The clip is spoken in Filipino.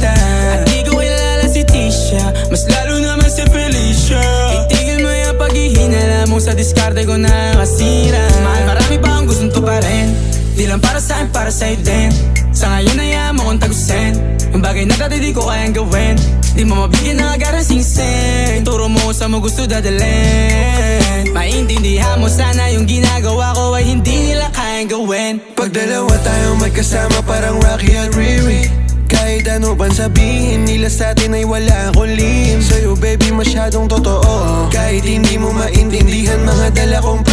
kita At di ko Mas lalo naman si Felicia. Itigil mo yung paghihinala mo Sa diskarte ko na kasira Mahal marami pa ang gustong to pa rin Di lang para sa'kin, para sa'yo din. Sa ngayon ayaw mo kong tagusin. Yung bagay na dati di ko kayang gawin. Di mo mabigyan ng agarang singsin Turo mo sa mo gusto dadalhin. Maintindihan mo sana yung ginagawa ko Ay hindi nila kayang gawin. Pag dalawa tayo magkasama parang Rocky at Rio kahit ano bang sabihin nila sa atin ay wala akong lihim? Sa'yo baby masyadong totoo. Kahit hindi mo maintindihan mga dala kong